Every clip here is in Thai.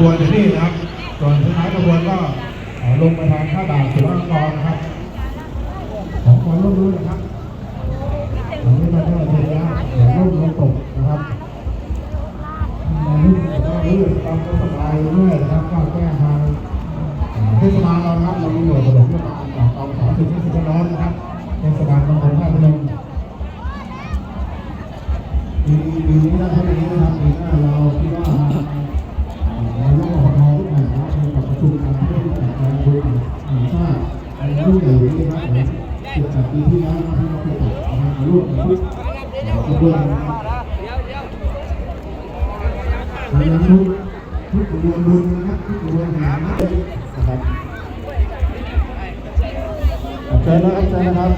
บวนอยู่นี่นะครับ ส่วนท้ายขบวนก็ลงไปทางท่าด่านสุรากรนะครับ ของความร่วมมือนะครับตอนนี้มาได้เทียร์อย่าร่มลงตกนะครับมาลื่นก็ลื่นตามสบายเรื่อยนะครับก็แก้ทางเทศบาลเรานะครับเรามีหน่วยตำรวจที่มาจากกองสาธารณสุขที่สุพรรณร้อนนะครับเทศบาลตำบลท่าพนมปีปีนี้นะครับปีนี้นะครับ รับที่เราเคยจัดนะครับร่วมกับทุกขบวนนะครับพยายามทุกทุกขบวนบุญนะครับทุกขบวนแห่นะครับเชิญนะครับเชิญนะครับ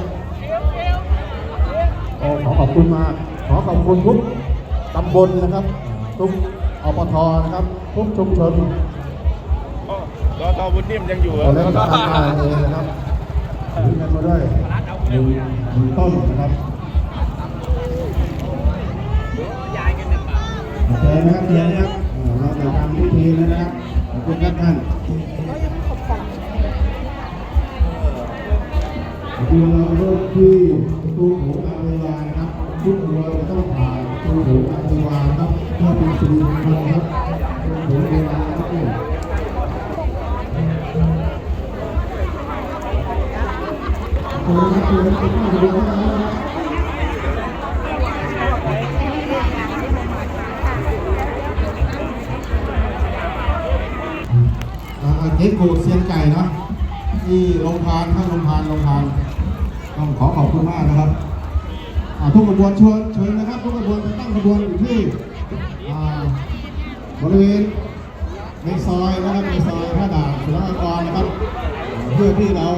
โอ้ขอขอบคุณมากขอขอบคุณทุกตำบลนะครับ ทุกอปทนะครับ ทุกชุมชนรอตอบุญนิ่มยังอยู่เราเล่นทำงานเองนะครับ ถือกันมาด้วยหนึ่งหนึ่งต้นนะครับโอเคนะครับเทียนนะครับเราจะทำพิธีล้วนะครับขอบคุณครับท่านเดี๋ยวเราเริ่มที่ตูโถงอาเวลานะครับทุกคนจะต้องผ่านตูโถงอาเวลานะครับเพื่อเป็นสิริมงคลครับ เป็นข้าวดูนะครับอ่าเจ๊กูเซียนไก่เนาะที่โรงทานท่านโรงทานโรงทานต้องขอขอบคุณมากนะครับทุกขบวนชิญเชิญนะครับทุกขบวนจะตั้งขบวนอยู่ที่บริเวณในซอยนะครับในซอยท่าด่านสุรากรนะครับ เพื่อที่เรา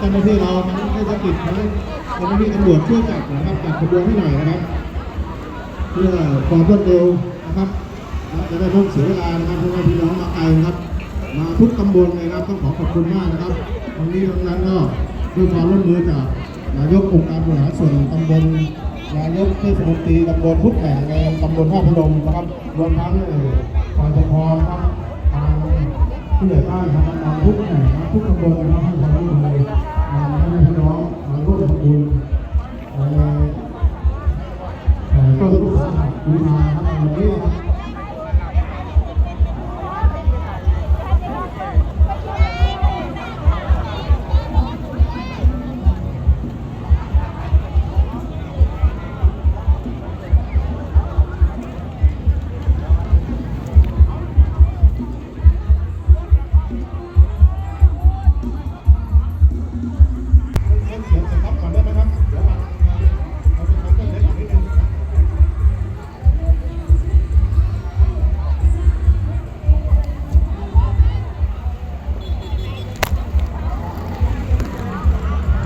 เจ้าหน้าที่เราทั้งเทศกิจทั้งเจ้าหน้าที่ตำรวจช่วยจัดนะครับจัดขบวนให้หน่อยนะครับเพื่อความรวดเร็วนะครับจะได้ไม่ต้องเสียเวลานะครับเพราะว่าพี่น้องมาไกลนะครับ มาทุกตำบลเลยนะครับต้องขอขอบคุณมากนะครับวันนี้ทั้งนั้นก็ด้วยความร่วมมือจากนายกองค์การบริหารส่วนตำบลนายกเทศมนตรีตำบลทุกแห่งในตำบลท่าพนมนะครับรวมทั้งฝ่ายปกครองครับทาง ผู้ใหญ่บ้านทางกำนัทุกแห่งทุกตำบลนะครับให้ความร่วมมือให้พี่น้องมาร่วมทำบุญต้นลูกสาวบูชา